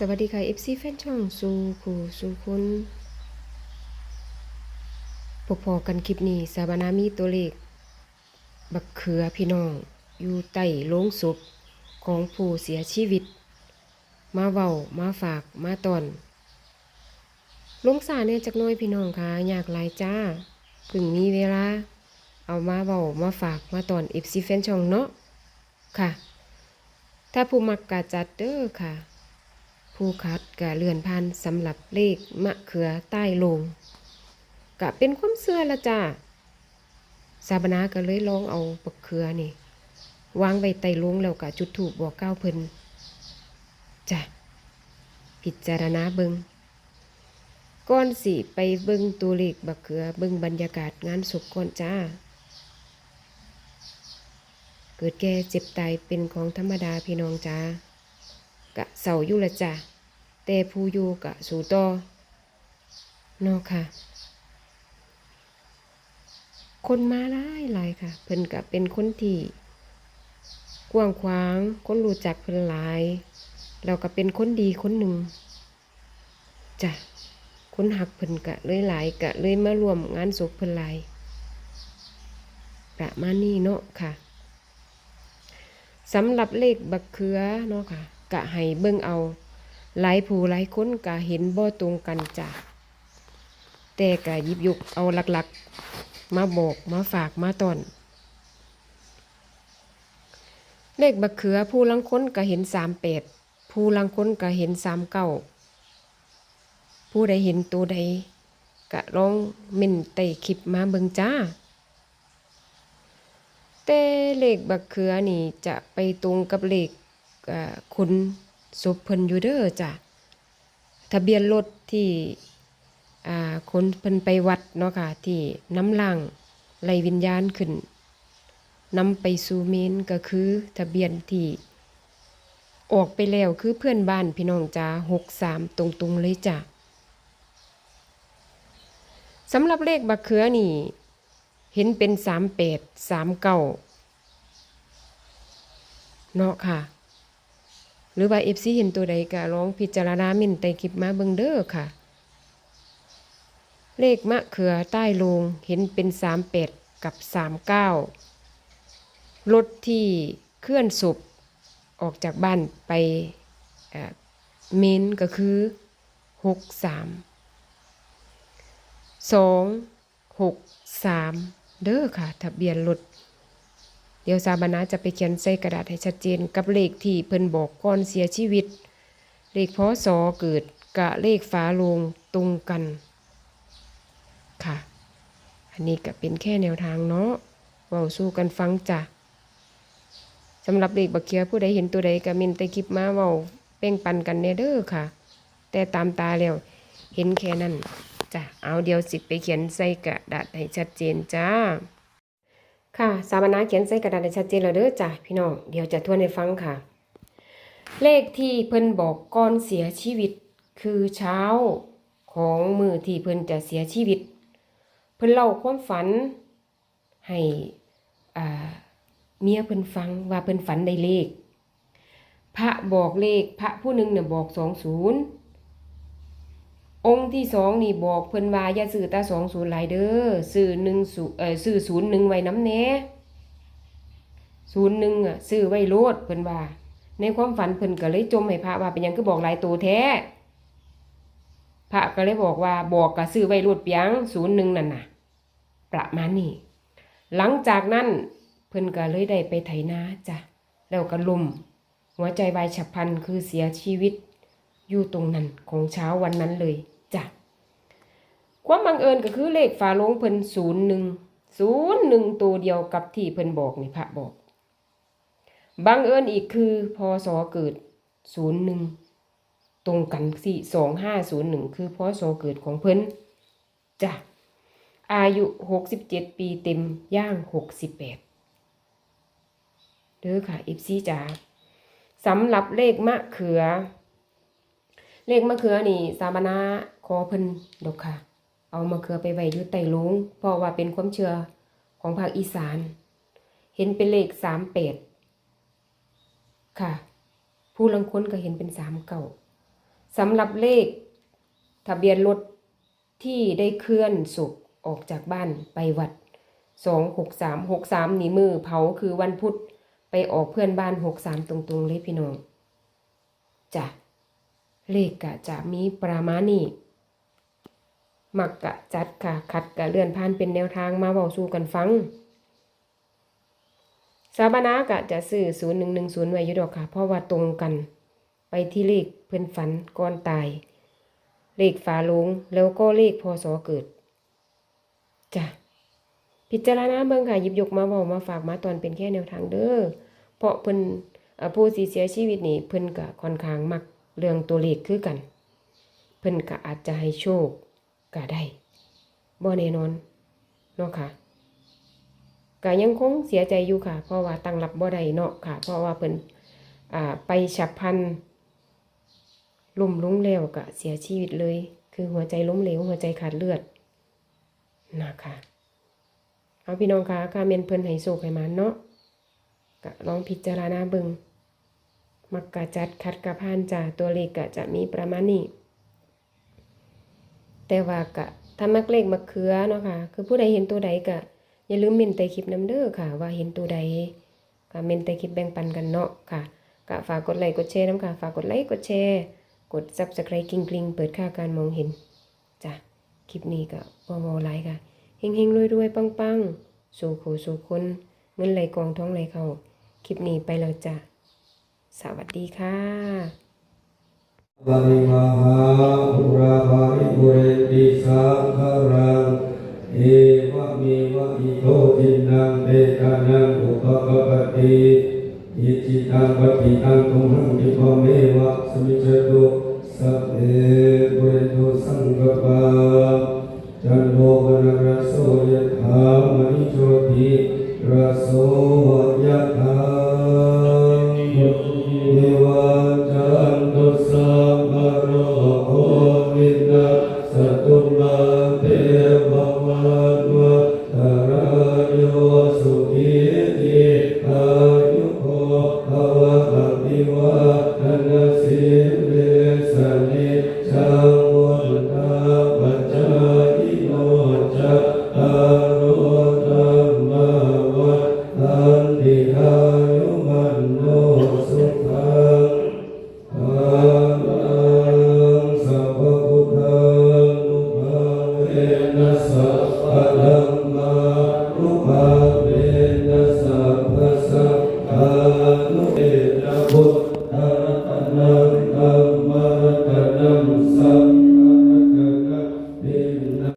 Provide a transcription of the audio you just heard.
สวัสดีค่ะ FC แฟนช่องสู่ผู้สู่คนพบพอกันคลิปนี้สาบานามีตัวเลข บักเขือพี่น้อง อยู่ใต้โลงศพของผู้เสียชีวิต มาเว้ามาฝากมาตอนลงสาเนี่ยจักน้อยพี่น้องค่ะ อยากหลายจ้าเพิ่งมีเวลา เอามาเว้ามาฝากมาตอน FC แฟนช่องเนาะค่ะ ถ้าผู้มักกะจัดเด้อค่ะ ผู้คัดกะเลื่อนพันสำหรับเลขมะเขือใต้ลงกะเป็นความเชื่อละจ้าสาบนาก็เลยลองเอาบักเขือนี่ วางไว้ใต้ลงแล้วกะจุดถูกบอกเก้าเพิ่นจ้ะพิจารณาเบิงก่อนสิไปเบิงตัวเลขบักเขือเบิงบรรยากาศงานศพก่อนจ้า เกิดแก่เจ็บตายเป็นของธรรมดาพี่น้องจ้า กะเสาอยู่ละจ้ะแต่ผู้อยู่กะสู่ต่อเนอค่ะ คนมาหลายหลายค่ะ เพิ่นกะเป็นคนที่กว้างขวางคนรู้จักเพิ่นหลายแล้วก็เป็นคนดีคนหนึ่งจ้ะคนหักเพิ่นกะเลยหลายกะเลยมารวมงานศพเพิ่นหลายประมาณนี้เนาะค่ะสำหรับเลขบักเขือเนาะค่ะ กะให้เบิ่งเอา หลายผู้หลายคนกะเห็นบ่ตรงกันจ้ะแต่กะยิบยกเอาหลักๆ มาบอกมาฝากมาตอนเลขบักเขือผู้ลังค้นกะเห็นสามแปดผู้ลังค้นกะเห็นสามเก้าผู้ใดเห็นตัวใดกะลองเม่นไต่คลิปมาเบิ่งจ้า แต่เลขบักเขือนี่จะไปตรงกับเลข คุณศพเพิ่นอยู่เด้อจ้ะทะเบียนรถที่คนเพิ่นไปวัดเนาะค่ะที่น้ำล่างไล่วิญญาณขึ้นนำไปสู่เมนก็คือทะเบียนที่ออกไปแล้วคือเพื่อนบ้านพี่น้องจ้าหกสามตรงๆเลยจ้ะสำหรับเลขบักเขือนี่ เห็นเป็นสามแปดสามเก้าเนาะค่ะ หรือว่าเอฟซีเห็นตัวใดก็ลองพิจารณามินไตคลิปมาเบิ่งเด้อค่ะ เลขมะเขือใต้ลงเห็นเป็นสามแปดกับสามเก้ารถที่เคลื่อนศพออกจากบ้านไปเมนก็คือหกสามสองหกสามเด้อค่ะ ทะเบียนรถ เดี๋ยวสาบานาจะไปเขียนใส่กระดาษให้ชัดเจนกับเลขที่เพิ่นบอกก่อนเสียชีวิต เลขพศเกิดกะเลขฝาโลงตรงกัน ค่ะ อันนี้ก็เป็นแค่แนวทางเนาะเว้าสู้กันฟังจ้ะสำหรับเลขบักเคียผู้ใดเห็นตัวใดก็มินแต่คลิปมาเว้าเป้งปันกันแน่เด้อค่ะ แต่ตามตาแล้วเห็นแค่นั้นจ้ะเอาเดี๋ยวสิไปเขียนใส่กระดาษให้ชัดเจนจ้า ค่ะ สามนาเขียนใส่กระดาษให้ชัดเจนแล้วเด้อจ้ะพี่น้อง เดี๋ยวจะทวนให้ฟังค่ะ เลขที่เพิ่นบอกก่อนเสียชีวิต คือเช้าของมือที่เพิ่นจะเสียชีวิต เพิ่นเล่าความฝัน ให้เมียเพิ่นฟังว่าเพิ่นฝันได้เลข พระบอกเลขพระผู้หนึ่งเนี่ยบอกสองศูนย์ ที่สองนี่บอกเพิ่นว่าอย่าซื้อตาสองศูนย์หลายเด้อซื้อหนึ่งศูเออซื้อศูนย์หนึ่งไว้น้ำแหน่ศูนย์หนึ่งอะซื้อไว้โลดเพิ่นว่า ในความฝันเพิ่นก็เลยจมให้พระว่าเป็นยังคือบอกหลายตัวแท้ พระก็เลยบอกว่าบอกก็ซื้อไว้โลดเปียงศูนย์หนึ่งนั่นน่ะ ประมาณนี้หลังจากนั้นเพิ่นก็เลยได้ไปไถนาจ้ะแล้วก็ลมหัวใจวายฉับพลันคือเสียชีวิตอยู่ตรงนั้นของเช้าวันนั้นเลย ความบังเอิญก็คือเลขฝาโลงเพิ่นศูนย์หนึ่งศูนย์หนึ่งตัวเดียวกับที่เพิ่นบอกนี่พระบอก บังเอิญอีกคือพศเกิดศูนย์หนึ่งตรงกันสี่สองห้าศูนย์หนึ่งคือพศเกิดของเพิ่นจ้ะอายุหกสิบเจ็ดปีเต็มย่างหกสิบแปดเด้อค่ะอิฟซี่จ๋าสำหรับเลขมะเขือ เลขมะเขือนี่ สามนาขอเพิ่นดอกค่ะ เอามะเขือไปไว้อยู่ใต้โลงเพราะว่าเป็นความเชื่อของภาคอีสาน เห็นเป็นเลขสามแปดค่ะ ผู้ลังค้นก็เห็นเป็นสามเก่าสำหรับเลข ทะเบียนรถที่ได้เคลื่อนศพออกจากบ้านไปวัดสองหกสามหกสามนี่มือเผาคือวันพุธไปออกเพื่อนบ้านหกสามตรงๆเลยพี่น้องจ้ะเลขกะจะมีประมาณนี้ มักกะจัดค่ะคัดกะเลื่อนผ่านเป็นแนวทางมาเบาสู่กันฟังสาบานากะจะซื้อศูนย์หนึ่งหนึ่งศูนย์ไว้อยู่ดอกค่ะ เพราะว่าตรงกัน ไปที่เลขเพื่อนฝันก่อนตาย เลขฝาโลงแล้วก็เลขพศเกิดจ้ะพิจารณาเบิ่งค่ะหยิบยกมาเว้ามาฝากมาตอนเป็นแค่แนวทางเด้อเพราะเพิ่นเอ่อผู้สิเสียชีวิตนี่เพิ่นก็ค่อนข้างมักเรื่องตัวเลขคือกัน เพิ่นก็อาจจะให้โชค ก็ได้บ่แน่นอนเนาะค่ะก็ยังคงเสียใจอยู่ค่ะ เพราะว่าตั้งรับบ่ได้เนาะค่ะ เพราะว่าเพิ่นอ่าไปฉับพันล้มลงแล้วก็เสียชีวิตเลย คือหัวใจล้มเหลวหัวใจขาดเลือดนะคะเอาพี่น้องคะการเมนเพิ่นให้โศกให้มาเนาะก็ลองพิจารณาเบิงมักกะจัดคัดกะพานจ่าตัวเลขกะจะมีประมาณนี้ แต่ว่ากะถ้ามักเลขมักเขือเนาะค่ะ คือผู้ใดเห็นตัวใดกะอย่าลืมเมนใต้คลิปน้ำเด้อค่ะ ว่าเห็นตัวใดก็เมนใต้คลิปแบ่งปันกันเนาะค่ะกะฝากกดไลค์กดแชร์น้ำค่ะ ฝากกดไลค์กดแชร์กด subscribe กริงกริงเปิดค่าการมองเห็นจ้ะคลิปนี้ก็บอมอไลค์ค่ะเฮงเฮงรวยรวยปังปังสู่ขู่สู่คนเงินไหลกองท้องไหลเขาคลิปนี้ไปแล้วจ้ะสวัสดีค่ะ ปริมหาปุราภาริปุเรติสังขรังเอวะเมวะอิ Yeah.